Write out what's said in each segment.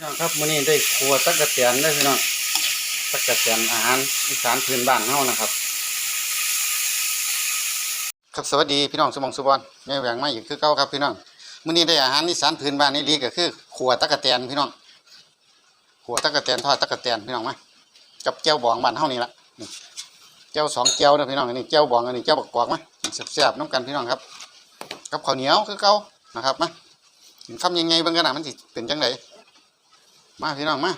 พี่น้องครับมื้อนี้ได้ครัวตักกะเตียนเด้พี่น้องตักกะเตียนอาหารอีสานพื้นบ้านเฮานะครับ ครับสวัสดีพี่น้องสมองสุบอนแม่แหวงมาอีกคือเก่าครับพี่น้องมื้อนี้ได้อาหารอีสานพื้นบ้านนี่ดีก็คือครัวตักกะเตียนพี่น้องครัวตักกะเตียนทอดตักกะเตียนพี่น้องมากับแจ่วบองบ้านเฮานี่ละนี่แจ่วสองแจ่วนะพี่น้องอันนี้แจ่วบองอันนี้แจ่วบักกอกมาแซ่บๆน้ำกันพี่น้องครับกับข้าวเหนียวคือเก่านะครับมากินคำยังไงบิ่งกันนะมันสิเป็นจังได มาพี่น้องมา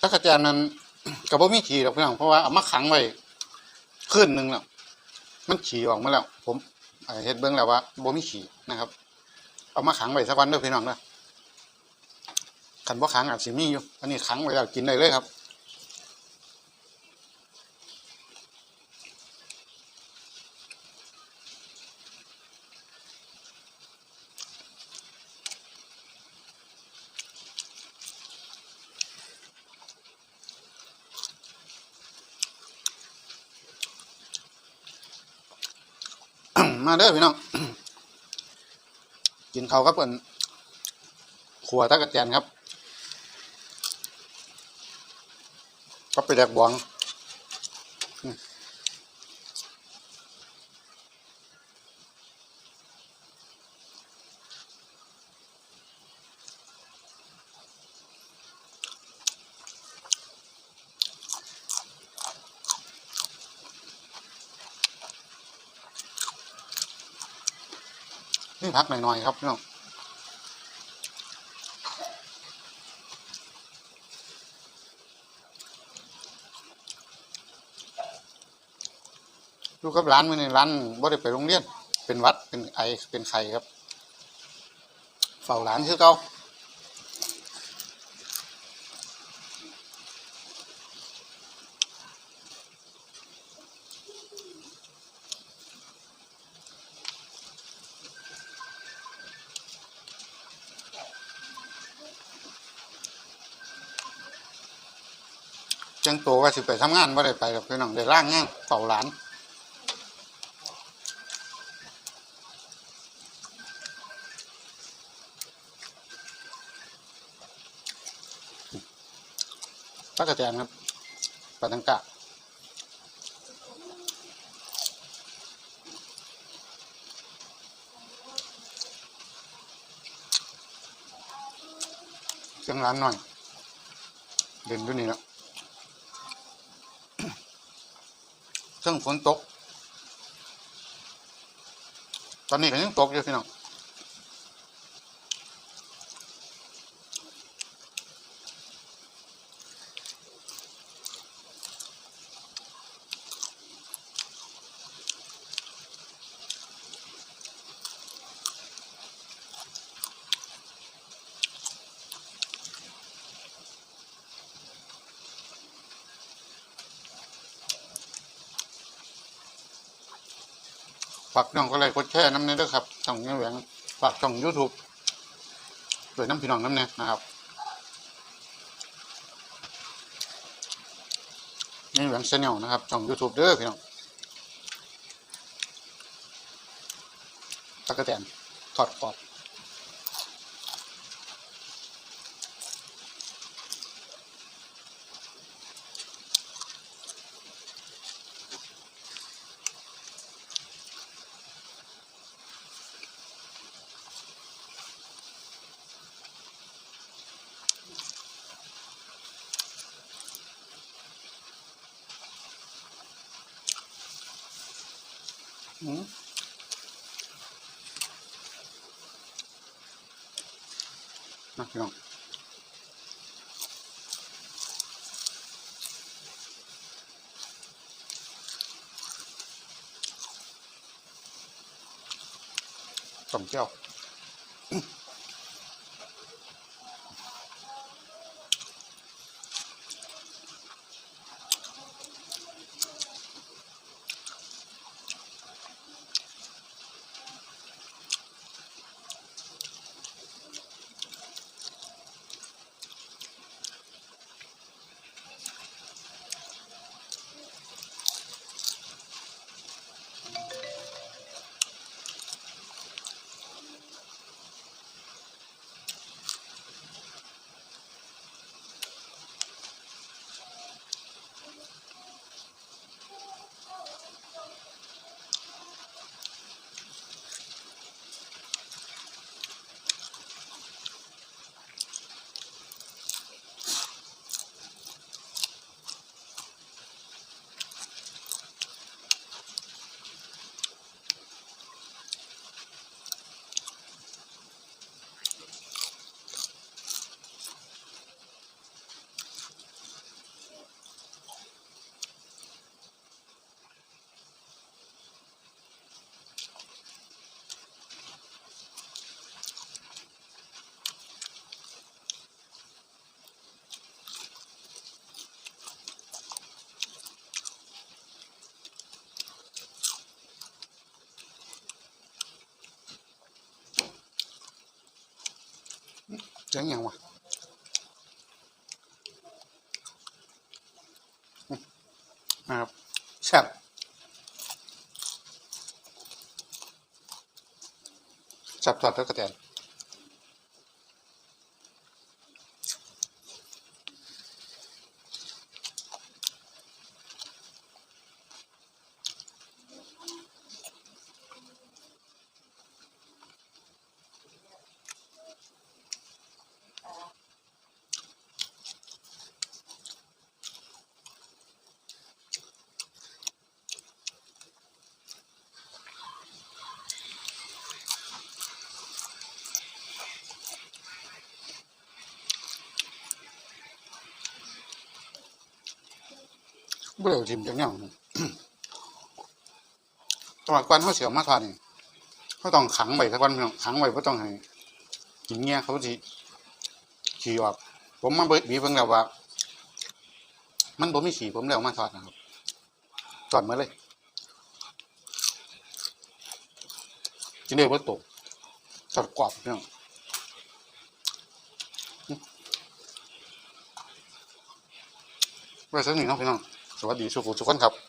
ตะกะแตนนั้นกับ่มีขี่หรอกพี่น้องเพราะว่าเอามาขังไว้ขึ้นหนึงแล้วมันขี่ออกมาแล้ว ผมเฮ็ดเบื้องแล้วว่าบ่มีขี่นะครับ เอามาขังไว้สักวันเด้อพี่น้องนะขันบ่ขังอาจสิมีอยู่อันนี้ขังไว้แล้วกินได้เลยครับ มาเด้อพี่น้อง กินข้าวกับเปิ้นขัวตะกะแตนครับ ก็ไปแดกบวง นี่พักหน่อยๆครับพี่น้องอยู่กับร้านมันในร้านบ่ได้ไปโรงเรียน เป็นวัดเป็นไอเป็นไข้ครับเฝ้าร้านคือเก่า จังโตว่าสิไปทำงานบ่ได้ไปหรอกพี่น้องได้ล่างงานเฝ้าร้านตักกะแตนครับปลาตังกะเสียงร้านหน่อย เด่นด้วยนี่แล้ว เครื่องฝนตก ตอนนี้ก็ยังตกอยู่พี่น้องากน้องก็เลยกดแชร์น้ำเนี้ด้วยครับช่องนี้แหวงฝากช่องยูทูบด้วยน้ำพี่น้องน้ำเนี้นะครับนี่แหวงชาแนลนะครับช่องยูทูบเด้อพี่น้องตะกะแตนถอดปอบ อืมนะพี่น้องต้มเจ้า จังยังวะนะครับแซ่บแซ่บทอดแล้วก็แตน เบื่อทิมจังยังตอนก่อนเขาเสียมาทอดนี่เขาต้องขังไว้สักวันพี่น้องขังไว้เพราะต้องให้กินเงี้ยเขาสิขี่ออก ผมมาเบิดบีเพิ่งแล้วว่า มันบ่มีขี่ผมแล้วมาทอดนะครับทอดมาเลยกินได้เบ่ตกทอดกรอบพี่น้องอืมไว้สักหนึ่งครับพี่น้อง สวัสดีสุขุสุขคนครับ